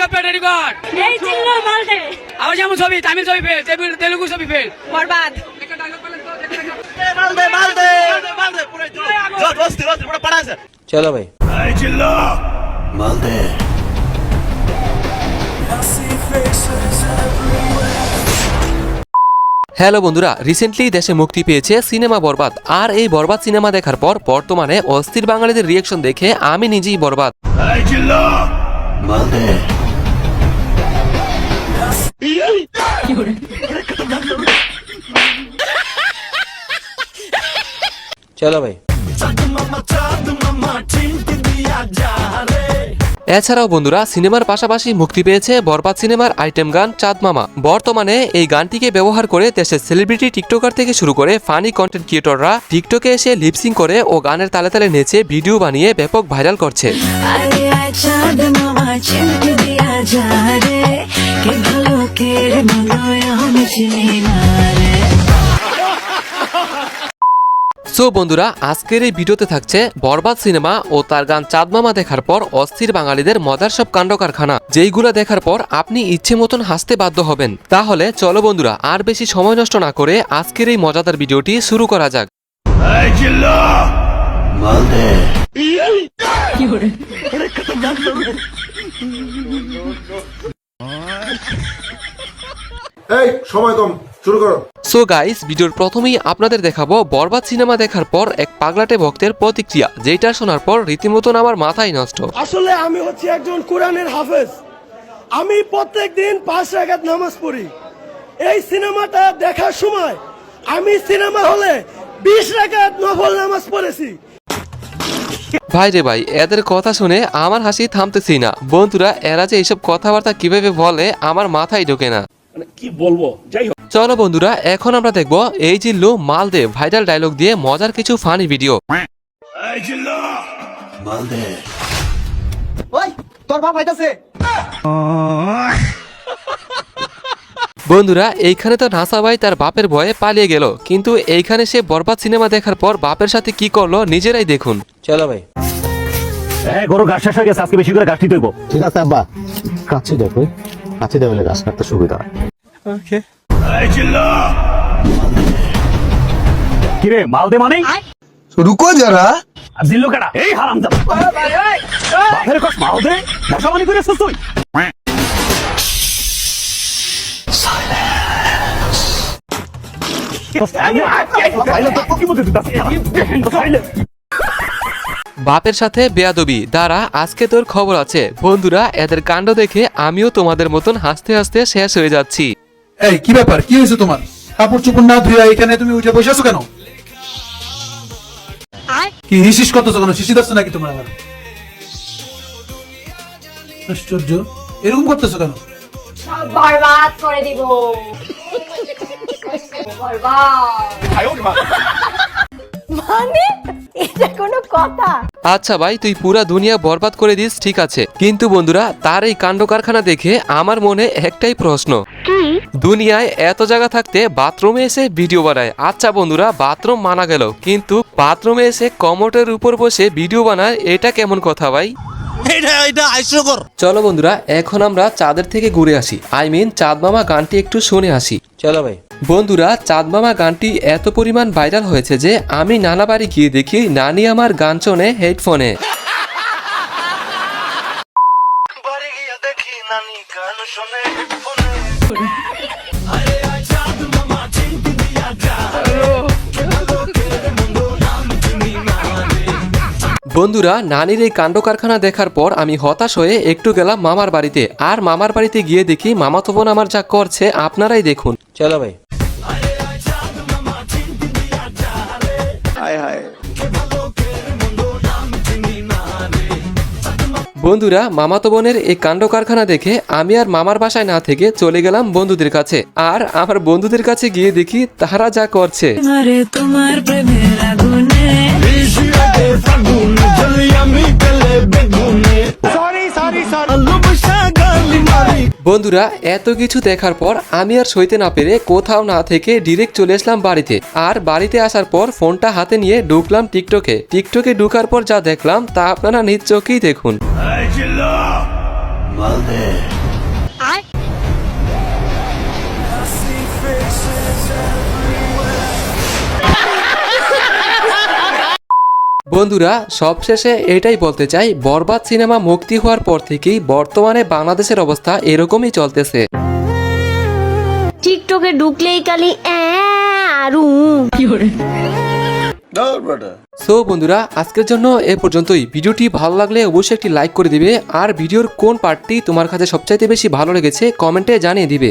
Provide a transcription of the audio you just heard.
টেলিকপ টেলিকট এই চিল্লো মালদে। আবার যেমন ছবি তামিল ছবি ফেল তেলুগু- তেলুগু ছবি ফেল। বরবাদ। মালদে মালদে মালদে পুরো জোর বস্তি বস্তি পুরো পড়া আছে। চলো ভাই। মালদে। হ্যালো বন্ধুরা রিসেন্টলি দেশে মুক্তি পেয়েছে সিনেমা বরবাদ। আর এই বরবাদ সিনেমা দেখার পর বর্তমানে অস্থির বাঙালিদের রিয়েকশন দেখে আমি নিজেই বরবাদ। চলো ভাই এছাড়াও বন্ধুরা সিনেমার পাশাপাশি মুক্তি পেয়েছে বরবাদ সিনেমার আইটেম গান চাঁদ মামা। বর্তমানে এই গানটিকে ব্যবহার করে দেশের সেলিব্রিটি টিকটকার থেকে শুরু করে ফানি কন্টেন্ট ক্রিয়েটররা টিকটকে এসে লিপসিং করে ও গানের তালে তালে নেচে ভিডিও বানিয়ে ব্যাপক ভাইরাল করছে। আরে চাঁদ মামা চিনতে দিয়া যা রে কে ভালো কে রে আমি চিনি না রে সো বন্ধুরা আজকের এই ভিডিওতে থাকছে বরবাদ সিনেমা ও তার গান চাঁদমামা দেখার পর অস্থির বাঙালিদের মজার সব কাণ্ড কারখানা। যেইগুলা দেখার পর আপনি ইচ্ছে মতন হাসতে বাধ্য হবেন। তাহলে চলো বন্ধুরা আর বেশি সময় নষ্ট না করে আজকের এই মজাদার ভিডিওটি শুরু করা যাক। এই সময় কম শুরু করো। সো গাইস ভিডিওর প্রথমেই আপনাদের দেখাবো বরবাদ সিনেমা দেখার পর এক পাগলাটে ভক্তের প্রতিক্রিয়া যেটা শোনার পর রীতিমতন আমার মাথায় নষ্ট। আসলে আমি হচ্ছি একজন কোরআনের হাফেজ। আমি প্রত্যেক দিন পাঁচ রাকাত নামাজ পড়ি। এই সিনেমাটা দেখার সময় আমি সিনেমা হলে বিশ রাকাত নফল নামাজ পড়েছি। ভাই রে ভাই এদের কথা শুনে আমার হাসি থামতেছি না। বন্ধুরা এরা যে এইসব কথাবার্তা কীভাবে বলে আমার মাথায় ঢোকে না। কি বলব? যাই হোক। চলো বন্ধুরা এখন আমরা দেখব এই জিল্লু মালদে ভাইরাল ডায়লগ দিয়ে মজার কিছু ফানি ভিডিও এই জিল্লু! মালদে। বন্ধুরা এইখানে তো নাসা ভাই তার বাপের ভয়ে পালিয়ে গেল কিন্তু এইখানে সে বরবাদ সিনেমা দেখার পর বাপের সাথে কি করল নিজেরাই দেখুন। চলো ভাই। হ্যাঁ গরু ঘাস শেষ হয়ে গেছে আজকে বেশি করে ঘাস নিতে ঠিক আছে আব্বা। কাছে দেখো কাছে দেবে গাছ কাটতে সুবিধা কিরে মালদে মানে রুকো যারা। জিল্লু কাটা এই হারাম বাপের কস মালদে মশা মানি করে তুই। বাপের সাথে বেয়াদবি। দ্বারা আজকে তোর খবর আছে। বন্ধুরা এদের কাণ্ড দেখে আমিও তোমাদের মতন হাসতে হাসতে শেষ হয়ে যাচ্ছি। এই কি ব্যাপার? কি হয়েছে তোমার? কাপড় চোপড় না ধুয়ে এখানে তুমি উঠে বসে আছো কেন? কি হিসিস করতেছো কেন? শিশি ধরছো নাকি তোমার আবার? আশ্চর্য। এরকম করতেছো কেন? বরবাদ করে দিব। বরবাদ। মানে? এটা কোনো কথা। আচ্ছা ভাই তুই পুরা দুনিয়া বরবাদ করে দিস ঠিক আছে। কিন্তু বন্ধুরা তার এই কাণ্ড কারখানা দেখে আমার মনে একটাই প্রশ্ন। দুনিয়ায় এত জায়গা থাকতে বাথরুমে এসে ভিডিও বানায়। আচ্ছা বন্ধুরা বাথরুম মানা গেল কিন্তু বাথরুমে এসে কমোটের উপর বসে ভিডিও বানায় এটা কেমন কথা ভাই? এটা এটা আইসকর চলো বন্ধুরা এখন আমরা চাঁদের থেকে ঘুরে আসি। আই মিন চাঁদ মামা গানটি একটু শুনে আসি। চলো ভাই। বন্ধুরা চাঁদ মামা গানটি এত পরিমাণ ভাইরাল হয়েছে যে আমি নানা বাড়ি গিয়ে দেখি নানি আমার গান শোনে হেডফোনে। বন্ধুরা নানির এই কাণ্ড কারখানা দেখার পর আমি হতাশ হয়ে একটু গেলাম মামার বাড়িতে। আর মামার বাড়িতে গিয়ে দেখি মামা তো বোন আমার যা করছে আপনারাই দেখুন। চলো ভাই। বন্ধুরা মামাতো বোনের এই কাণ্ড কারখানা দেখে আমি আর মামার বাসায় না থেকে চলে গেলাম বন্ধুদের কাছে। আর আমার বন্ধুদের কাছে গিয়ে দেখি তারা যা করছে। তোমার প্রেমের আগুনে। বন্ধুরা এত কিছু দেখার পর আমি আর সইতে না পেরে কোথাও না থেকে ডিরেক্ট চলে আসলাম বাড়িতে। আর বাড়িতে আসার পর ফোনটা হাতে নিয়ে ঢুকলাম টিকটকে। টিকটকে ঢুকার পর যা দেখলাম তা আপনারা নিজ চোখেই দেখুন। বন্ধুরা সবশেষে এটাই বলতে চাই বরবাদ সিনেমা মুক্তি হওয়ার পর থেকেই বর্তমানে বাংলাদেশের অবস্থা এরকমই চলতেছে। টিকটকে ঢুকলেই আরু। সো বন্ধুরা আজকের জন্য এ পর্যন্তই। ভিডিওটি ভালো লাগলে অবশ্যই একটি লাইক করে দিবে। আর ভিডিওর কোন পার্টটি তোমার কাছে সবচাইতে বেশি ভালো লেগেছে কমেন্টে জানিয়ে দিবে।